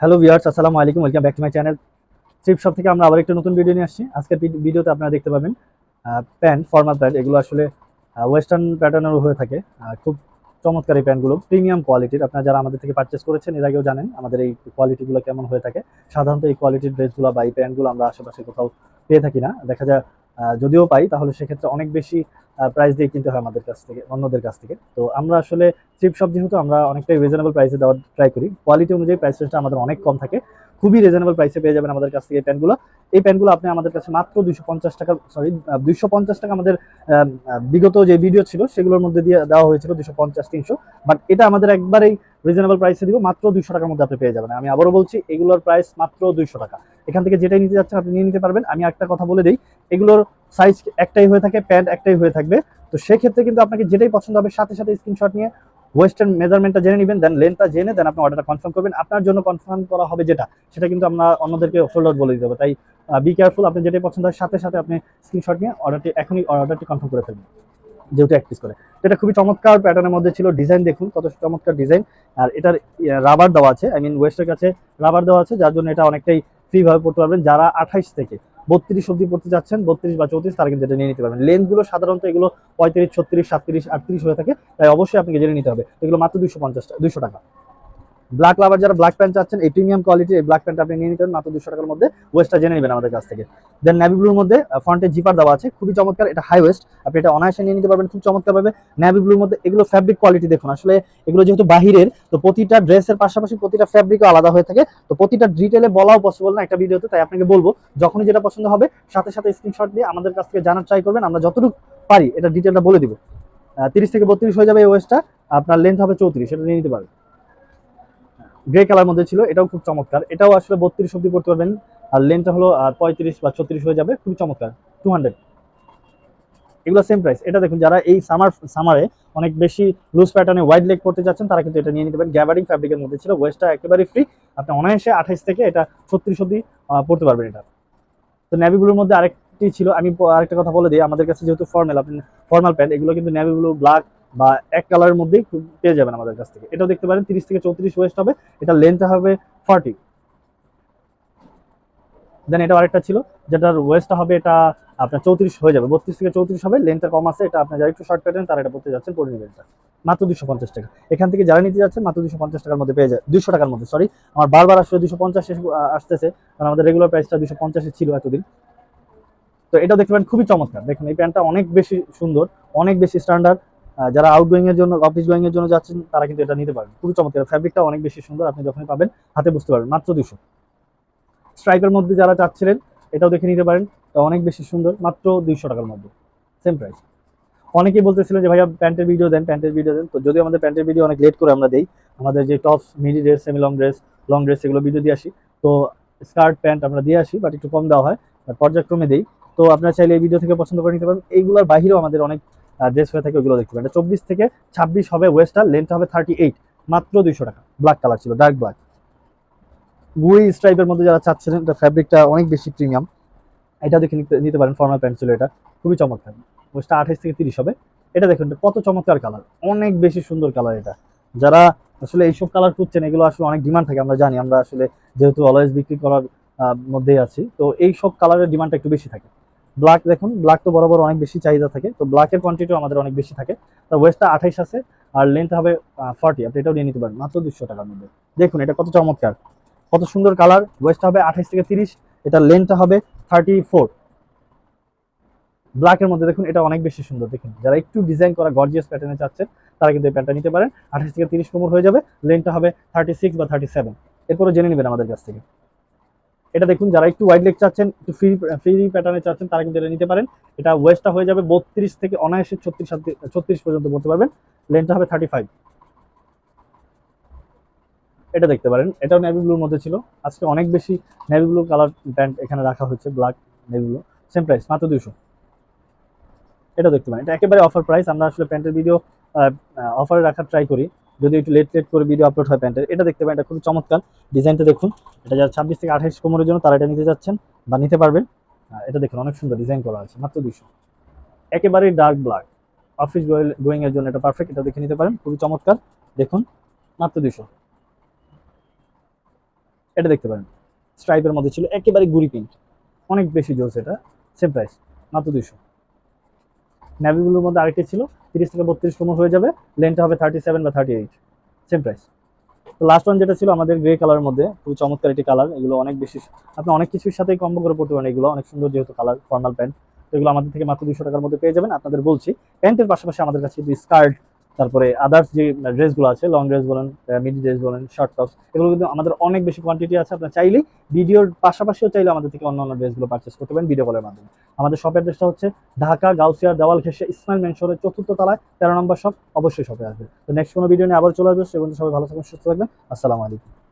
Hello viewers, আসসালামু আলাইকুম, welcome back to my channel. Trip shop থেকে আমরা আবার একটা নতুন ভিডিও নিয়ে আসছি। আজকের ভিডিওতে আপনারা দেখতে পাবেন প্যান্ট ফর্মাল প্যান্ট, এগুলো আসলে ওয়েস্টার্ন প্যাটার্নেরও হয়ে থাকে। খুব চমৎকার এই প্যান্টগুলো প্রিমিয়াম কোয়ালিটির আপনারা যারা আমাদের থেকে পারচেস করেছেন, এর আগেও জানেন, আমাদের এই কোয়ালিটিগুলো কেমন হয়ে থাকে। সাধারণত এই কোয়ালিটির ড্রেসগুলো বা এই প্যান্টগুলো আমরা আশেপাশে কোথাও পেয়ে থাকি না। দেখা যায় যদিও পাই, তাহলে সেক্ষেত্রে অনেক বেশি প্রাইস দিয়ে কিনতে হয় আমাদের কাছ থেকে, অন্যদের কাছ থেকে। তো আমরা আসলে ট্রিপ শপ যেহেতু আমরা অনেকটাই রিজনেবল প্রাইসে দেওয়ার ট্রাই করি কোয়ালিটি অনুযায়ী প্রাইস রেঞ্জটা আমাদের অনেক কম থাকে, খুবই রিজনেবল প্রাইসে পেয়ে যাবেন আমাদের কাছ থেকে এই প্যান্টগুলো। এই প্যান্টগুলো আপনি আমাদের কাছে মাত্র দুইশো পঞ্চাশ টাকা সরি দুইশো পঞ্চাশ টাকা আমাদের বিগত যে ভিডিও ছিল, সেগুলোর মধ্যে দিয়ে দেওয়া হয়েছিল দুশো পঞ্চাশ, তিনশো। বাট এটা আমাদের একবারেই রিজনেবল প্রাইসে দিব, মাত্র দুইশো টাকার মধ্যে আপনি পেয়ে যাবেন। আমি আবারও বলছি, এগুলোর প্রাইস মাত্র দুইশো টাকা। এখান থেকে যেটাই নিতে যাচ্ছেন, আপনি নিয়ে নিতে পারবেন। আমি একটা কথা বলে দিই, এগুলোর সাইজ একটাই হয়ে থাকে প্যান্ট একটাই হয়ে থাকবে। তো সেক্ষেত্রে কিন্তু আপনাকে যেটাই পছন্দ হবে, সাথে সাথে স্ক্রিনশট নিয়ে ওয়েস্টার্ন মেজারমেন্টটা জেনে নেবেন দেন লেন্থটা জেনে দেন আপনি অর্ডারটা কনফার্ম করবেন। আপনার জন্য কনফার্ম করা হবে যেটা, সেটা কিন্তু আমরা অন্যদেরকে সোল্ড আউট বলে দিতে হবে তাই বি কেয়ারফুল আপনি যেটাই পছন্দ হয়, সাথে সাথে আপনি স্ক্রিনশট নিয়ে অর্ডারটি এখনই অর্ডারটি কনফার্ম করে ফেলবেন। যেহেতু এক পিস করে। এটা খুবই চমৎকার প্যাটার্নের মধ্যে ছিল। ডিজাইন দেখুন, কত চমৎকার ডিজাইন আর এটার রাবার দেওয়া আছে। আই মিন ওয়েস্টের কাছে রাবার দেওয়া আছে, যার জন্য এটা অনেকটাই ফ্রিভাবে পড়তে পারবেন। যারা আঠাইশ থেকে বত্রিশ অব্দি পড়তে যাচ্ছেন বত্রিশ বা চৌত্রিশ, তারা কিন্তু এটা নিয়ে নিতে পারবেন। লেন্থগুলো সাধারণত এগুলো পঁয়ত্রিশ, ছত্রিশ, সাতত্রিশ, আটত্রিশ হয়ে থাকে। তাই অবশ্যই আপনাকে জেনে নিতে হবে। এগুলো মাত্র দুশো পঞ্চাশ টাকা দুশো টাকা। ব্ল্যাক লাভার যারা ব্ল্যাক প্যান্ট চাচ্ছেন, এই প্রিমিয়াম কোয়ালিটি এই ব্ল্যাক প্যান্ট আপনি নিয়ে নিতে মাত্র দুশো টাকার মধ্যে ওয়েস্টটা জেনে নেবেন আমাদের কাছ থেকে। দেন ন্যাভি ব্লুর মধ্যে ফ্রন্টে জিপার দেওয়া আছে, খুবই চমৎকার, এটা হাই ওয়েস্ট আপনি এটা অনায়াসে নিয়ে নিতে পারবেন, খুব চমৎকার ভাবে। ন্যাভি ব্লুর মধ্যে এগুলো ফ্যাব্রিক কোয়ালিটি দেখুন, আসলে এগুলো যেহেতু বাহিরের, তো প্রতিটা ড্রেসের পাশাপাশি প্রতিটা ফ্যাব্রিকও আলাদা হয়ে থাকে, তো প্রতিটা ডিটেলে বলাও পসিবল না একটা ভিডিওতে তাই আপনাকে বলব, যখনই যেটা পছন্দ হবে, সাথে সাথে স্ক্রিনশট দিয়ে আমাদের কাছ থেকে জানার ট্রাই করবেন, আমরা যতটুকু পারি, এটা ডিটেলটা বলে দিব। তিরিশ থেকে বত্রিশ হয়ে যাবে এই ওয়েস্টটা আপনার লেন্থ হবে চৌত্রিশ, এটা নিয়ে নিতে পারবেন। গ্রে কালার মধ্যে ছিল, এটাও খুব চমৎকার। এটাও আসলে বত্রিশ অব্দি করতে পারবেন। আর লেন্থটা হলো পঁয়ত্রিশ বা ছত্রিশ হয়ে যাবে, খুবই চমৎকার। টু হান্ড্রেড এগুলো সেম প্রাইস এটা দেখুন, যারা এই সামার সামারে অনেক বেশি লুজ প্যাটার্নে ওয়াইড লেগ করতে যাচ্ছেন তারা কিন্তু এটা নিয়ে নিতে পারেন। গ্যাবারিং ফ্যাব্রিকের মধ্যে ছিল ওয়েস্টটা একেবারে ফ্রি আপনি অনায়াসে আঠাইশ থেকে এটা ছত্রিশ অব্দি পড়তে পারবেন এটা। তো ন্যাভিগুলোর মধ্যে আরেকটি ছিল, আমি আরেকটা কথা বলে দিই। আমাদের কাছে যেহেতু ফর্মাল আপনি ফর্মাল প্যান্ট এগুলো কিন্তু ন্যাভি ব্লু ব্ল্যাক বা এক কালারের মধ্যেই পেয়ে যাবেন আমাদের কাছ থেকে। এটাও দেখতে পারেন, তিরিশ থেকে চৌত্রিশ ওয়েস্ট হবে। এটা লেন্থটা হবে ফর্টি দেন এটা আরেকটা ছিল, যেটার ওয়েস্টটা হবে এটা আপনার চৌত্রিশ হয়ে যাবে। বত্রিশ থেকে চৌত্রিশ হবে লেন্থটা কম আছে, এটা আপনার যারা একটু শর্ট প্যাটার্ন তারা এটা পড়তে যাচ্ছেন, পড়ে নেবেন এটা। মাত্র দুশো পঞ্চাশ টাকা। এখান থেকে যারা নিতে যাচ্ছেন, মাত্র দুশো পঞ্চাশ টাকার মধ্যে পেয়ে যায় দুশো টাকার মধ্যে সরি আমার বারবার আসলে দুশো পঞ্চাশ আসতেছে, কারণ আমাদের রেগুলার প্রাইসটা দুশো পঞ্চাশে ছিল এতদিন। তো এটা দেখতে পারেন, খুবই চমৎকার। দেখুন, এই প্যান্টটা অনেক বেশি সুন্দর, অনেক বেশি স্ট্যান্ডার্ড যারা আউটগোয়িং এর জন্য অফিস গোয়িং এর জন্য যাচ্ছেন, তারা কিন্তু এটা নিতে পারবেন। খুবই চমৎকার। ফ্যাব্রিকটা অনেক বেশি সুন্দর, আপনি যখনই পাবেন, হাতে বুঝতে পারবেন। মাত্র দুশো স্ট্রাইপের মধ্যে যারা চাচ্ছিলেন, এটাও দেখে নিতে পারেন। তো অনেক বেশি সুন্দর, মাত্র দুইশো টাকার মধ্যে। সেম প্রাইস অনেকেই বলতেছিলেন যে, ভাইয়া, প্যান্টের ভিডিও দেন, প্যান্টের ভিডিও দেন। তো যদিও আমাদের প্যান্টের ভিডিও অনেক লেট করে আমরা দেই, আমাদের যে tops midi dress semi long dress long dress এগুলো ভিডিও দিয়ে আসি। তো স্কার্ট প্যান্ট আমরা দিয়ে আসি বাট একটু কম দেওয়া হয় পর্যায়ক্রমে দেই। তো আপনারা চাইলে এই ভিডিও থেকে পছন্দ করে নিতে পারেন। এইগুলোর বাইরেও আমাদের অনেক ড্রেস হয়ে থাকে, ওগুলো দেখতে পারেন। চব্বিশ থেকে ছাব্বিশ হবে ওয়েস্টার লেন্থ হবে থার্টি এইট মাত্র দুইশো টাকা। ব্ল্যাক কালার ছিল ডার্ক ব্ল্যাক গুই স্ট্রাইপের মধ্যে যারা চাচ্ছিলেন এটা ফ্যাব্রিকটা অনেক বেশি প্রিমিয়াম এটা দেখে নিতে পারেন ফর্মাল প্যান্ট ছিল এটা। খুবই চমৎকার। ওয়েস্টটা আঠাইশ থেকে তিরিশ হবে। এটা দেখুন কত চমৎকার কালার অনেক বেশি সুন্দর কালার এটা। যারা আসলে এইসব কালার খুঁজছেন, এগুলো আসলে অনেক ডিমান্ড থাকে, আমরা জানি। আমরা আসলে যেহেতু অলওয়েজ বিক্রি করার মধ্যেই আছি। তো এই সব কালারের ডিমান্ডটা একটু বেশি থাকে। ব্ল্যাক দেখুন ব্ল্যাক তো বরাবর অনেক বেশি চাহিদা থাকে, তো ব্ল্যাকের কোয়ান্টিটিও আমাদের অনেক বেশি থাকে। তার ওয়েস্টটা আঠাইশ আছে, আর লেন্থ হবে ফর্টি আপনি এটাও নিয়ে নিতে পারেন, মাত্র দুশো টাকার মধ্যে। দেখুন, এটা কত চমৎকার। কত সুন্দর কালার ওয়েস্টটা হবে আঠাইশ থেকে তিরিশ এটা লেন্থটা হবে থার্টি ফোর ব্ল্যাকের মধ্যে দেখুন, এটা অনেক বেশি সুন্দর, দেখুন। যারা একটু ডিজাইন করা গর্জিয়াস প্যাটার্নে চাচ্ছেন তারা কিন্তু এই প্যান্টটা নিতে পারেন। আঠাশ থেকে তিরিশ কোমর হয়ে যাবে লেন্থটা হবে থার্টি সিক্স বা থার্টি সেভেন এরপরে জেনে নেবেন আমাদের কাছ থেকে। এটা দেখুন, যারা একটু ওয়াইড লেগ চাচ্ছেন, একটু ফ্রি ফ্রি প্যাটার্নে চাচ্ছেন, তারা কিন্তু এটা নিতে পারেন। এটা ওয়েস্টটা হয়ে যাবে বত্রিশ থেকে অনায়াসে ছত্রিশ ছত্রিশ পর্যন্ত বলতে পারবেন। লেন্থটা হবে থার্টি ফাইভ এটা দেখতে পারেন। এটাও নেভি ব্লুর মধ্যে ছিল। আজকে অনেক বেশি নেভি ব্লু কালার প্যান্ট এখানে রাখা হয়েছে black navy blue same price মাত্র দুশো এটা দেখতে পারেন। এটা একেবারে অফার প্রাইস আমরা আসলে প্যান্টের ভিডিও অফারে রাখার ট্রাই করি। যদি একটু লেট লেট করে ভিডিও আপলোড হয় প্যান্টের এটা দেখতে পারেন, এটা খুবই চমৎকার ডিজাইনটা দেখুন। এটা যারা ছাব্বিশ থেকে আঠাইশ কোমরের জন্য তারা এটা নিতে যাচ্ছেন বা নিতে পারবেন। এটা দেখুন, অনেক সুন্দর ডিজাইন করা আছে, মাত্র দুশো একেবারেই ডার্ক ব্ল্যাক অফিস গোয়িং এর জন্য এটা পারফেক্ট এটা দেখে নিতে পারেন, খুবই চমৎকার। দেখুন, মাত্র দুশো এটা দেখতে পারেন স্ট্রাইপের মধ্যে ছিল, একেবারে গুড়ি প্রিন্ট অনেক বেশি জোস এটা সেম প্রাইস মাত্র ন্যাভিগুলোর মধ্যে আরেকটি ছিল, তিরিশ থেকে বত্রিশ কোমর হয়ে যাবে লেনটা হবে থার্টি সেভেন বা থার্টি এইট সেম প্রাইস তো লাস্ট ওয়ান যেটা ছিল আমাদের গ্রে কালারের মধ্যে, খুবই চমৎকার একটি কালার এগুলো অনেক বেশি, আপনি অনেক কিছুর সাথে কম্বো করে পড়তে পারেন, এগুলো অনেক সুন্দর যেহেতু কালার ফর্মাল প্যান্ট এগুলো আমাদের থেকে মাত্র দুশো টাকার মধ্যে পেয়ে যাবেন। আপনাদের বলছি প্যান্টের পাশাপাশি আমাদের কাছে স্কার্ট তারপরে আদার্স যে ড্রেসগুলো আছে লং ড্রেস বলেন মিডি ড্রেস বলেন শর্ট টপস এগুলো কিন্তু আমাদের অনেক বেশি কোয়ান্টিটি আছে। আপনার চাইলেই ভিডিওর পাশাপাশিও চাইলে আমাদের থেকে অন্য অন্য ড্রেসগুলো পারচেস করতে পারেন ভিডিও কলের মাধ্যমে। আমাদের শপের ড্রেসটা হচ্ছে ঢাকা গাউসিয়ার দেওয়াল ঘেসে ইসমাইল মেনশনের চতুর্থ তলায়, তেরো নম্বর শপ অবশ্যই শপে আসবে তো নেক্সট কোনো ভিডিও নিয়ে আবার চলে আসবে। সেগুলো সবাই ভালো থাকবেন, সুস্থ থাকবেন। আসসালামু আলাইকুম।